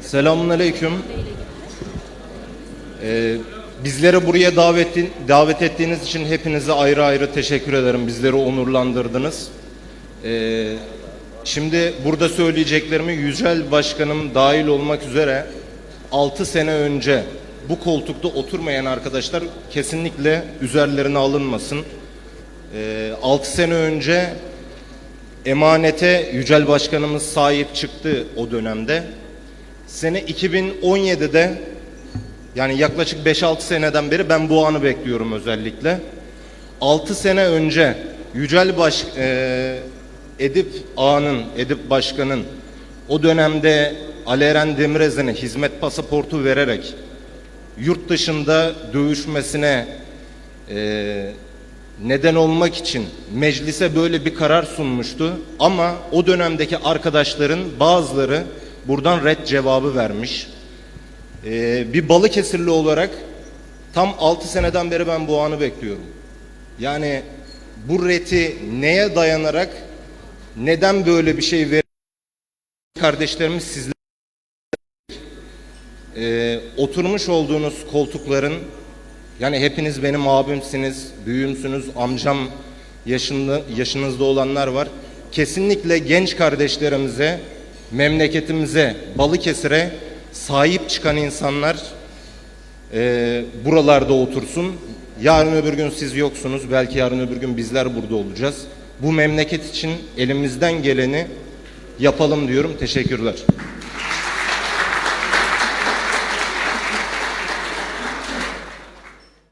Selamünaleyküm. Ee, bizleri buraya davet, davet ettiğiniz için hepinize ayrı ayrı teşekkür ederim. Bizleri onurlandırdınız. Ee, şimdi burada söyleyeceklerimi Yücel Başkanım dahil olmak üzere 6 sene önce bu koltukta oturmayan arkadaşlar kesinlikle üzerlerine alınmasın. Ee, 6 sene önce emanete Yücel Başkanımız sahip çıktı o dönemde. Sene 2017'de yani yaklaşık 5-6 seneden beri ben bu anı bekliyorum özellikle. 6 sene önce Yücel Baş, e, Edip Ağa'nın, Edip Başkan'ın o dönemde Ali Eren Demirez'ine hizmet pasaportu vererek yurt dışında dövüşmesine e, neden olmak için meclise böyle bir karar sunmuştu. Ama o dönemdeki arkadaşların bazıları buradan red cevabı vermiş. Ee, bir Balıkesirli olarak tam 6 seneden beri ben bu anı bekliyorum. Yani bu reti neye dayanarak neden böyle bir şey ver kardeşlerimiz sizler Ee, oturmuş olduğunuz koltukların yani hepiniz benim abimsiniz, büyüğümsünüz, amcam yaşında, yaşınızda olanlar var. Kesinlikle genç kardeşlerimize, memleketimize, Balıkesir'e sahip çıkan insanlar e, buralarda otursun. Yarın öbür gün siz yoksunuz, belki yarın öbür gün bizler burada olacağız. Bu memleket için elimizden geleni yapalım diyorum. Teşekkürler.